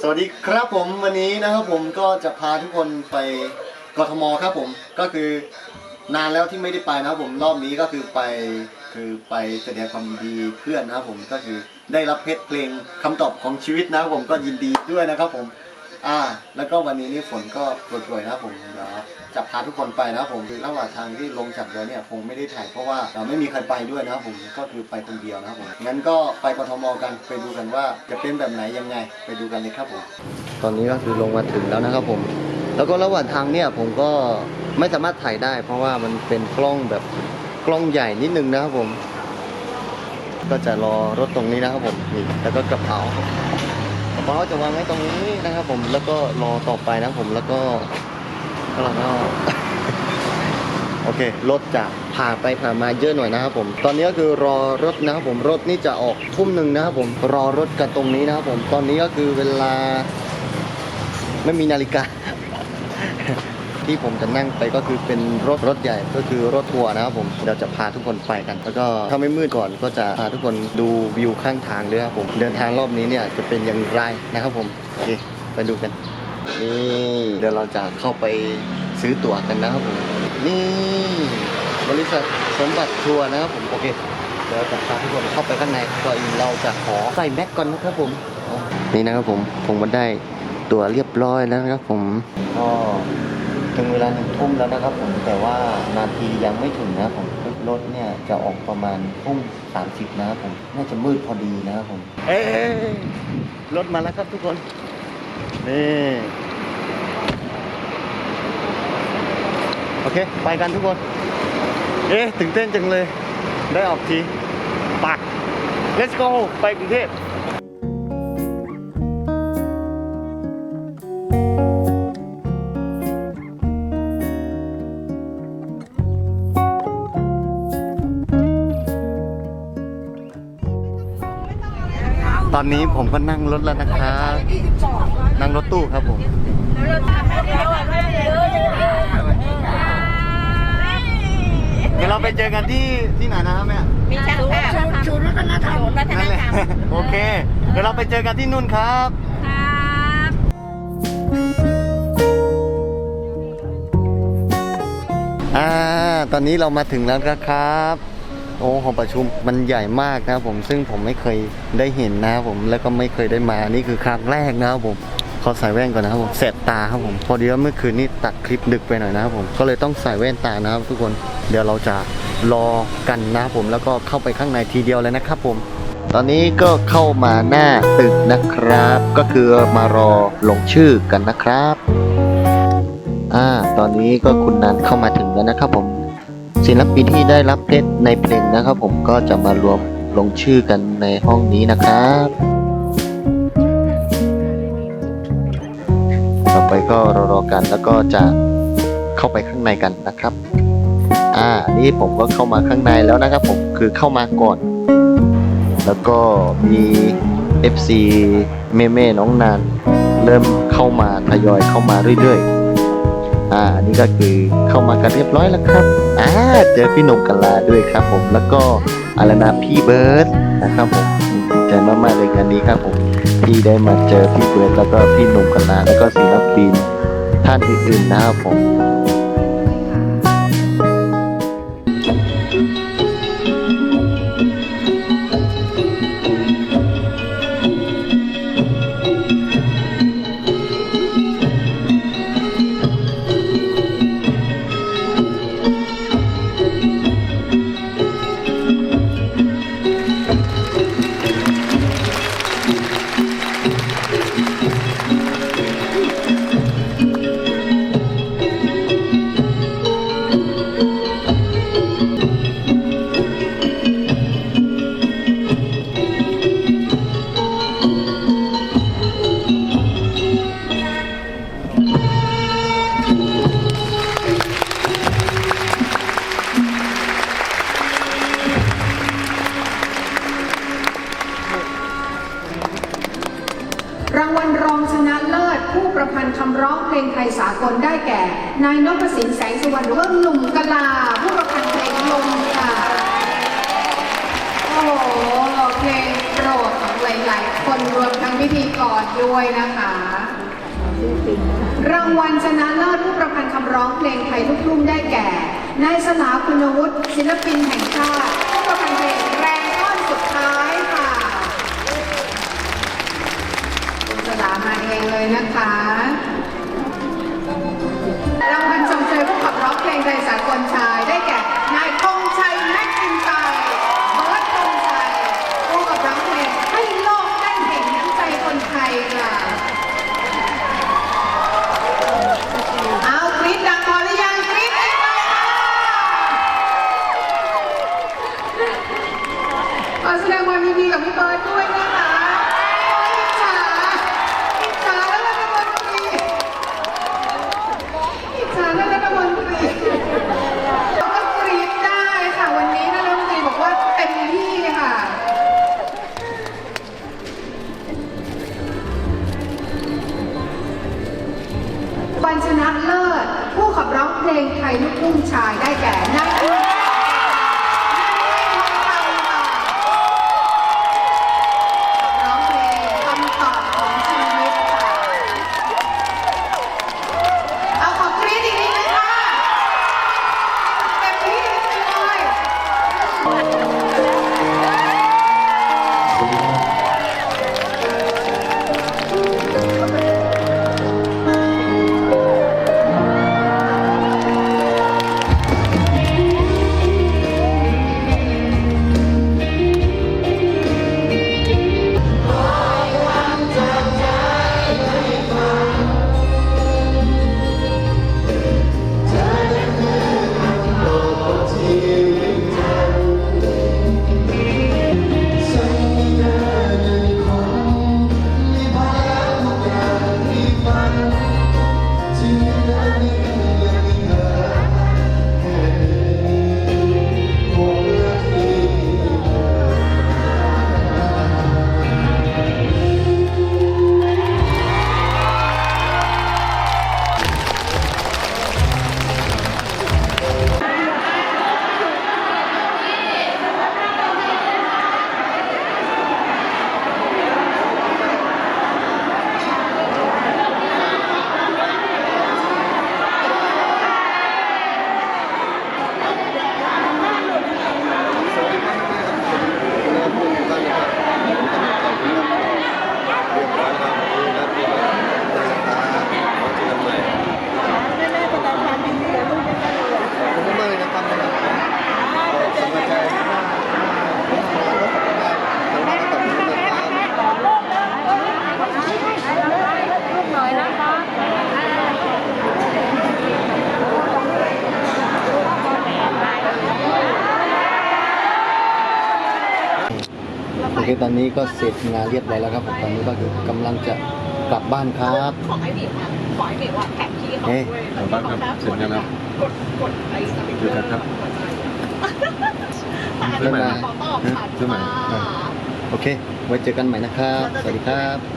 สวัสดีครับผมวันนี้นะครับผมก็จะพาทุกคนไปกทมครับผมก็คือนานแล้วที่ไม่ได้ไปนะครับผมรอบนี้ก็คือไปคือไปแสดงความยินดีเพื่อนนะครับผมก็คือได้รับเพชรเพลงคำตอบของชีวิตนะครับผมก็ยินดีด้วยนะครับผม อ่า แล้วก็วันนี้นี่ฝนก็โปรยๆนะครับผมเดี๋ยวจะพาทุกคนไปนะครับผมคือระหว่างทางที่ลงจากเรือเนี่ยคงไม่ได้ถ่ายเพราะว่าเราไม่มีใครไปด้วยนะครับผมก็คือไปคนเดียวนะครับผมงั้นก็ไปกทมกันไปดูกันว่าจะเป็นแบบไหนยังไง ไปดูกันเลยครับผมตอนนี้ก็คือลงมาถึงแล้วนะครับผม แล้วก็ระหว่างทางเนี่ยผมก็ไม่สามารถถ่ายได้ เพราะว่ามันเป็นกล้องแบบกล้องใหญ่นิดนึงนะครับผม ก็จะรอรถตรงนี้นะครับผมนี่แล้วก็กระเป๋า กระเป๋าจะวางไว้ตรงนี้นะครับผมแล้วก็รอต่อไปนะครับผมแล้วก็แล้วเราก็โอเครถจะผ่านไปผ่านมาเยอะหน่อยนะครับผม ตอนนี้ก็คือรอรถนะครับผมรถนี่จะออกทุ่มหนึ่งนะครับผมรอรถกันตรงนี้นะครับผมตอนนี้ก็คือเวลาไม่มีนาฬิกา ที่ผมจะนั่งไปก็คือเป็นรถรถใหญ่ก็คือรถทัวร์นะครับผมเดี๋ยวจะพาทุกคนไปกัน แล้วก็ถ้าไม่มืดก่อนก็จะพาทุกคนดูวิวข้างทางด้วยครับผมเดินทางรอบนี้เนี่ยจะเป็นอย่างไรนะครับผมโอเคไปดูกันนี่เดี๋ยวเราจะเข้าไปซื้อตั๋วกันนะครับผมนี่บริษัทสมบัติทัวร์นะครับผมโอเคเดี๋ยวจะพาทุกคนเข้าไปข้างในก่อนอื่นเราจะขอใส่แม็กก่อนนะครับผมนี่นะครับผมผมมาได้ตั๋วเรียบร้อยแล้วนะครับผมก็ ถึงเวลาหนึ่งทุ่มแล้วนะครับผมแต่ว่านาทียังไม่ถึงนะผมรถเนี่ยจะออกประมาณทุ่มสามสิบนะครับผมน่าจะมืดพอดีนะครับผมเอ้ยรถมาแล้วครับทุกคนนี่โอเค ไปกันทุกคน เอ๊ะตื่นเต้นจังเลย ได้ออกทีปัก let's go ไปกรุงเทพ ตอนนี้ผมก็นั่งรถแล้วนะครับนั่งรถตู้ครับผมเดี๋ยวเราไปเจอกันที่ที่ไหนนะครับแม่มีช่างภาพศูนย์วัฒนธรรมวัฒนนั่นแหละธรรมโอเค เดี๋ยวเราไปเจอกันที่นู่นครับ ครับอ่า ตอนนี้เรามาถึงแล้วนะครับ โอ้ห้องประชุมมันใหญ่มากนะครับผมซึ่งผมไม่เคยได้เห็นนะครับผมแล้วก็ไม่เคยได้มานี่คือครั้งแรกนะครับผมขอใส่แว่นก่อนนะครับผมแสบตาครับผม พอดีว่าเมื่อคืนนี้ตัดคลิปดึกไปหน่อยนะครับผม ก็เลยต้องใส่แว่นตานะครับทุกคน เดี๋ยวเราจะรอกันนะครับผม แล้วก็เข้าไปข้างในทีเดียวเลยนะครับผม ตอนนี้ก็เข้ามาหน้าตึกนะครับ ก็คือมารอลงชื่อกันนะครับ อ่า ตอนนี้ก็คุณนันเข้ามาถึงแล้วนะครับผม ศิลปินที่ได้รับเพชรในเพลงนะครับผมก็จะมารวมลงชื่อกันในห้องนี้นะครับต่อไปก็รอๆกันแล้วก็จะเข้าไปข้างในกันนะครับ อ่านนี้ผมก็เข้ามาข้างในแล้วนะครับผมคือเข้ามาก่อน แล้วก็มี FC เม่เม่ๆน้องนาน เริ่มเข้ามาทยอยเข้ามาเรื่อยๆ อ่าอันนี้ก็คือเข้ามากันเรียบร้อยแล้วครับอ่าเจอพี่หนุ่มกะลาด้วยครับผมแล้วก็อารนะพี่เบิร์ดนะครับผมดีใจมากๆเลยงานนี้ครับผมที่ได้มาเจอพี่เบิร์ดแล้วก็พี่หนุ่มกะลาแล้วก็ศิลปินท่านอื่นๆนะครับผม ำร้องเพลงไทยสากลได้แก่ นายนพสินแสงสุวรรณหรือว่าหนุ่มกลาผู้ประพันธ์เพลงลมค่ะ โอ้โหเพลงโปรดของหลายๆคนรวมทั้งพิธีกรด้วยนะคะ รางวัลชนะเลิศผู้ประพันธ์คำร้องเพลงไทยลูกทุ่งได้แก่ นายสลาคุณวุฒิศิลปินแห่งชาติผู้ประพันธ์เพลงแรงท่อนสุดท้ายค่ะคุณสลามาเองเลยนะคะ เพลงไทยสากลชาย โอ เคตอนนี้ก็เสร็จงานเรียบร้อยแล้วครับผมตอนนี้ก็คือกำลังจะกลับบ้านครับของไอ้บิ๊กอะขอไอ้บิ๊กว่าแท็กพี่เขาเอ๊ะกลับบ้านครับเสร็จกันแล้วกดกดไอ้สติ๊กเกเจออกันร์ครับอันซื้นี้อใหม่ขอตอบซื้อค่ะซื้อใหม่อ่าโอเค ไว้เจอกันใหม่นะครับ สวัสดีครับ